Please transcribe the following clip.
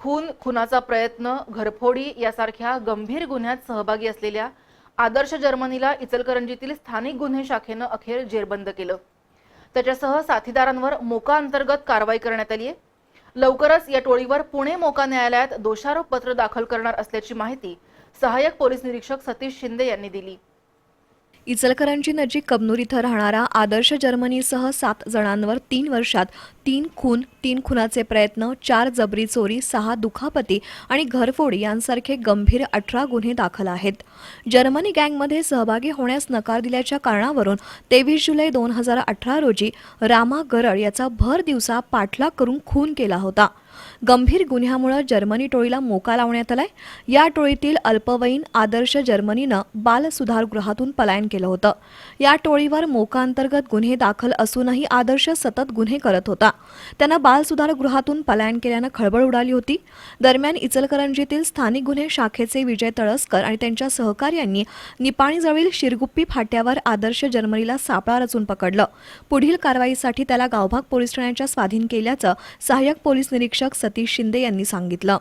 खून खुनाचा प्रयत्न घरफोडी यासारख्या गंभीर गुन्ह्यात सहभागी असलेल्या आदर्श जर्मनीला इचलकरंजीतील स्थानिक गुन्हे शाखेनं अखेर जेरबंद केलं. त्याच्यासह साथीदारांवर मोका अंतर्गत कारवाई करण्यात आली आहे लवकरच या टोळीवर पुणे मोका न्यायालयात दोषारोप पत्र दाखल करणार असल्याची माहिती सहाय्यक पोलीस निरीक्षक सतीश शिंदे यांनी दिली. इचलकरंजी नजीक कबनूर इथं राहणारा आदर्श जर्मनीसह सात जणांवर तीन वर्षात तीन खून तीन खुनाचे प्रयत्न चार जबरी चोरी सहा दुखापती आणि घरफोडी यांसारखे गंभीर अठरा गुन्हे दाखल आहेत. जर्मनी गँगमध्ये सहभागी होण्यास नकार दिल्याच्या कारणावरून तेवीस जुलै दोन हजार अठरा रोजी रामा गरड याचा भर दिवसा पाठलाग करून खून केला होता. गंभीर गुन्ह्यामुळे जर्मनी टोळीला मोका लावण्यात आलाय. या टोळीतील अल्पवयीन आदर्श जर्मनीनं बाल सुधारगृहातून पलायन केलं होतं. या टोळीवर मोका अंतर्गत गुन्हे दाखल असूनही आदर्श सतत गुन्हे करत होता. त्यानं बाल सुधारगृहातून पलायन केल्यानं खळबळ उडाली होती. दरम्यान इचलकरंजीतील स्थानिक गुन्हे शाखेचे विजय तळसकर आणि त्यांच्या सहकार्यांनी निपाणीजवळील शिरगुप्पी फाट्यावर आदर्श जर्मनीला सापळा रचून पकडलं. पुढील कारवाईसाठी त्याला गावभाग पोलीस ठाण्याच्या स्वाधीन केल्याचं सहाय्यक पोलीस निरीक्षक निरीक्षक सतीश शिंदे यांनी सांगितलं.